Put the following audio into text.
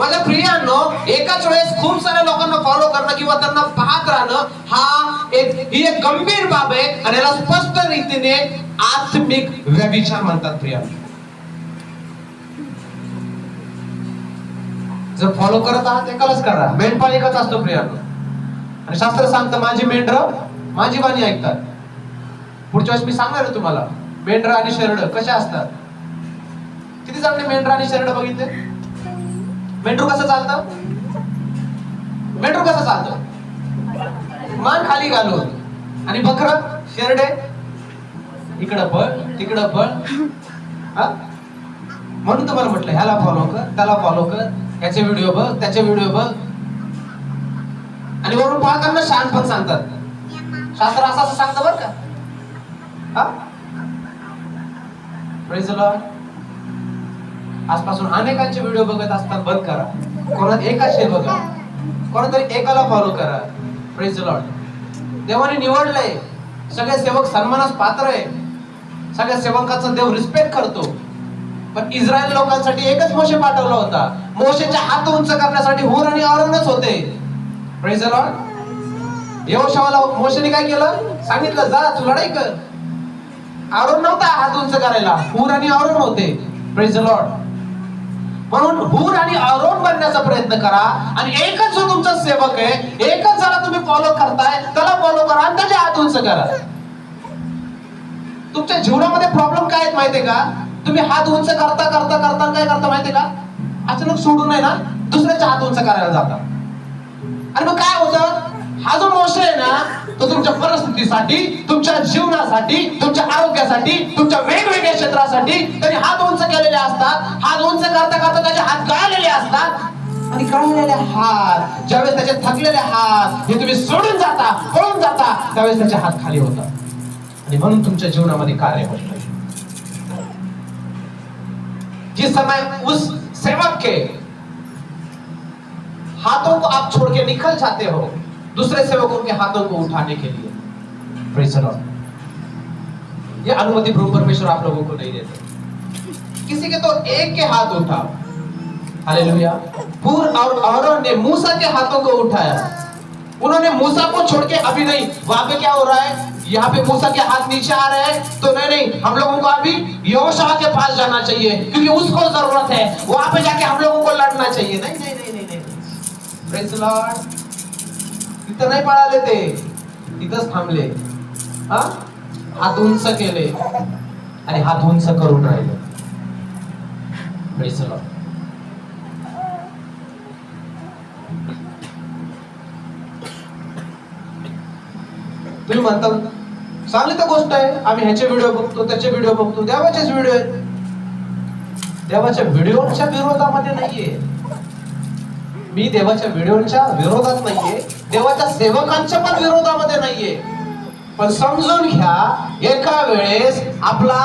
माझ्या प्रियांनो एकाच वेळेस खूप साऱ्या लोकांना फॉलो करणं किंवा त्यांना पाहत राहणं हा एक ही एक गंभीर बाब आहे आणि याला स्पष्ट रीतीने आत्मिक व्यभिचार म्हणतात प्रियांनो. जर फॉलो करत आहात एकालाच करा. मेंढपाळ एकच असतो प्रियांनो. आणि शास्त्र सांगतं माझी मेंढर माझी वाणी ऐकतात. पुढच्या वेळेस मी सांगणार आहे तुम्हाला. मेंढर आणि शेरड कशा असतात? किती चांगले मेंढर आणि शेरड बघितले? मेंढरू कसं चालतं? मेंढरू कसं चालतं? मान खाली घालून. आणि बकर शेरडे. इकडं पळ तिकडं पळ. म्हणून तुम्हाला म्हटलं ह्याला फॉलो कर त्याला फॉलो कर याचे व्हिडिओ बघ त्याचे व्हिडिओ बघ. आणि वरून पाहताना शान पण सांगतात. शास्त्र असं असं सांगतं बरं का. हा? Praise the आजपासून अनेकांचे व्हिडिओ बघत असतात बंद करा. कोणात एकाचे बघा. कोणातरी एकाला फॉलो करा. प्रेज लॉर्ड देवाने निवडलंय. सगळे सेवक सन्मानास पात्र आहे. सगळ्या सेवकांचा देव रिस्पेक्ट करतो. पण इस्रायल लोकांसाठी एकच मोशे पाठवला होता. मोशेच्या हात उंच करण्यासाठी हुर आणि आवरणच होते. प्रेज लॉर्ड यहोशवाला मोशेने काय केलं? सांगितलं जा तू लढाई कर. आरोन नव्हता हात उंच करायला. हूर आणि आवरण होते. प्रेज लॉर्ड म्हणून हूर आणि आरोन बनण्याचा प्रयत्न करा. आणि एकच जो तुमचा सेवक आहे एकच जरा तुम्ही फॉलो करताय त्याला फॉलो करा आणि त्याच्या हात उंच करा. तुमच्या जीवनामध्ये प्रॉब्लेम काय आहेत माहितीये का? तुम्ही हात उंच करता करता करता काय करता माहितीये का? अचानक सोडून आहे ना दुसऱ्याच्या हात उंच करायला जाता. आणि मग काय होतं? हा जो मोशे आहे ना तो तुमच्या परिस्थितीसाठी तुमच्या जीवनासाठी तुमच्या आरोग्यासाठी तुमच्या वेगवेगळ्या क्षेत्रासाठी त्यांनी हात उंच असतात हात उंच करता करता त्याचे हात गाळलेले असतात. आणि गाळलेले हात ज्यावेळेस त्याचे थकलेले हात हे तुम्ही सोडून जाता पळून जाता त्यावेळेस त्याचे हात खाली होतात. आणि म्हणून तुमच्या जीवनामध्ये कार्य होत नाही. जिस समय उस सेवक के हाथों को आप छोड़ के निकल जाते हो दूसरे सेवकों के हाथों को उठाने के लिए। ये अनुमति प्रभु परमेश्वर आप लोगों को नहीं देते। किसी के तो एक के हाथ उठा। हालेलुया। पूर और औरों ने मूसा के हाथों को उठाया। उन्होंने मूसा को छोड़ के अभी नहीं, वहाँ पे क्या हो रहा है? यहाँ पे मूसा के हाथ नीचे आ रहे हैं। तो नहीं नहीं, हम लोगों को अभी योशा के पास जाना चाहिए, क्योंकि उसको ज़रूरत है। वहाँ पे जाके हम लोगों को लड़ना चाहिए। नहीं नहीं नहीं नहीं नहीं। Praise the Lord. तिथं नाही पळाले ते तिथंच थांबले हा? हात उंच केले आणि हात उंच करून राहिले Praise the Lord. तुम्ही म्हणता चांगली तर गोष्ट आहे आम्ही ह्याचे व्हिडिओ बघतो त्याचे व्हिडिओ बघतो देवाचेच व्हिडिओ आहेत. देवाच्या व्हिडिओच्या विरोधामध्ये नाहीये. मी देवाच्या व्हिडिओच्या विरोधात नाहीये देवाच्या सेवकांच्या पण विरोधामध्ये नाहीये. पण समजून घ्या एका वेळेस आपला